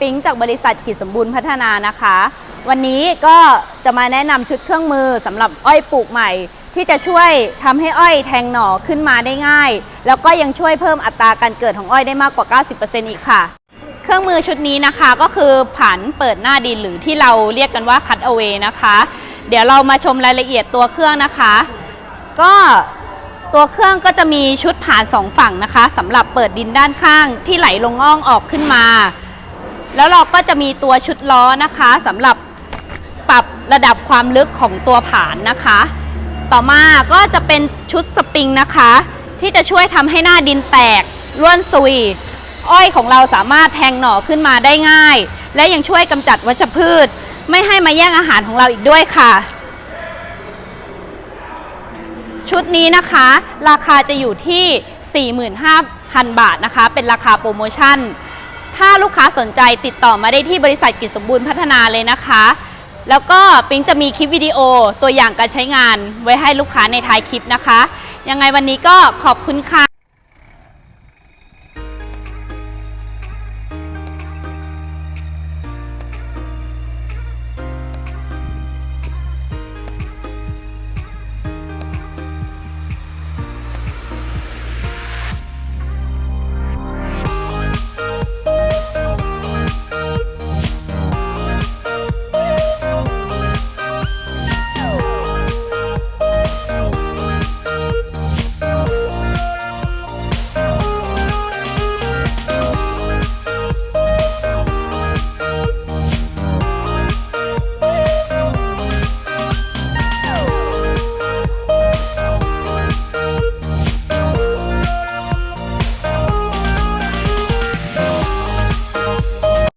ปิ๊งจากบริษัทกิจสมบูรณ์พัฒนานะคะ วันนี้ก็จะมาแนะนำชุดเครื่องมือสำหรับอ้อยปลูกใหม่ ที่จะช่วยทำให้อ้อยแทงหน่อขึ้นมาได้ง่าย แล้วก็ยังช่วยเพิ่มอัตราการเกิดของอ้อยได้มากกว่า 90%อีกค่ะ เครื่องมือชุดนี้นะคะก็คือผันเปิดหน้าดินหรือที่เราเรียกกันว่า cut away นะคะ เดี๋ยวเรามาชมรายละเอียดตัวเครื่องนะคะ ก็ตัวเครื่องก็จะมีชุดผ่านสองฝั่งนะคะสำหรับเปิดดินด้านข้างที่ไหลลงอ่องออกขึ้นมา แล้วเราก็จะมีตัวชุดล้อนะคะสำหรับปรับระดับความลึกของตัวผานนะคะ ต่อมาก็จะเป็นชุดสปริงนะคะ ที่จะช่วยทำให้หน้าดินแตกร่วนซุย อ้อยของเราสามารถแทงหน่อขึ้นมาได้ง่าย และยังช่วยกำจัดวัชพืช ไม่ให้มาแย่งอาหารของเราอีกด้วยค่ะ ชุดนี้นะคะ ราคาจะอยู่ที่ 45,000 บาทนะคะ เป็นราคาโปรโมชั่น ถ้าลูกค้าสนใจติดต่อมาได้ที่บริษัทกิจสมบูรณ์พัฒนาเลยนะคะ แล้วก็ปิ๊งจะมีคลิปวิดีโอตัวอย่างการใช้งานไว้ให้ลูกค้าในท้ายคลิปนะคะ ยังไงวันนี้ก็ขอบคุณค่ะ